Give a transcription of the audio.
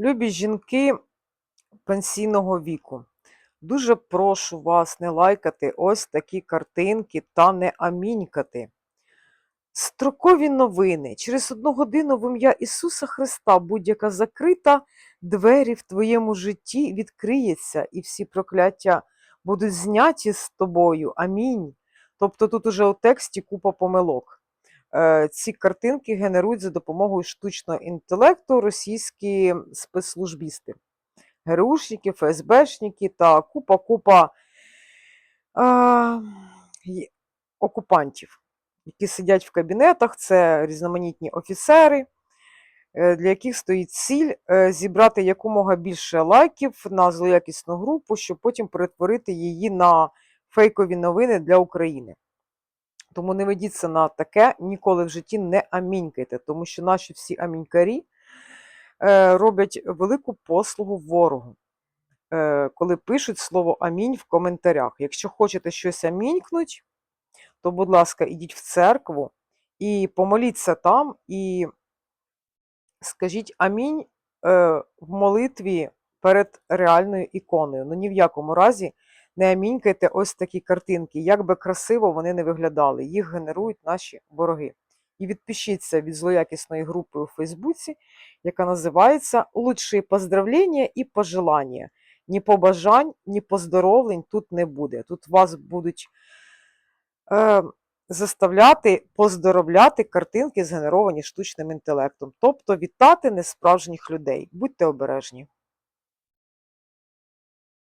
Любі жінки пенсійного віку, дуже прошу вас не лайкати ось такі картинки та не амінькати. Строкові новини. Через одну годину в ім'я Ісуса Христа будь-яка закрита двері в твоєму житті відкриється, і всі прокляття будуть зняті з тобою. Амінь. Тобто тут уже у тексті купа помилок. Е, Ці картинки генерують за допомогою штучного інтелекту російські спецслужбісти, ГРУшники, ФСБшники та купа-купа е, окупантів, які сидять в кабінетах. Це різноманітні офіцери, е, для яких стоїть ціль е, зібрати якомога більше лайків на злоякісну групу, щоб потім перетворити її на фейкові новини для України. Тому не ведіться на таке, ніколи в житті не амінькайте, тому що наші всі амінькарі е, роблять велику послугу ворогу, е, коли пишуть слово амінь в коментарях. Якщо хочете щось амінькнуть, то, будь ласка, ідіть в церкву і помоліться там, і скажіть амінь е, в молитві перед реальною іконою. Ну ні в якому разі не амінькайте ось такі картинки, як би красиво вони не виглядали. Їх генерують наші вороги. І відпишіться від злоякісної групи у Фейсбуці, яка називається Лучші поздравлення і пожелання. Ні побажань, ні поздоровлень тут не буде. Тут вас будуть е, заставляти поздоровляти картинки, згенеровані штучним інтелектом, тобто вітати несправжніх людей. Будьте обережні.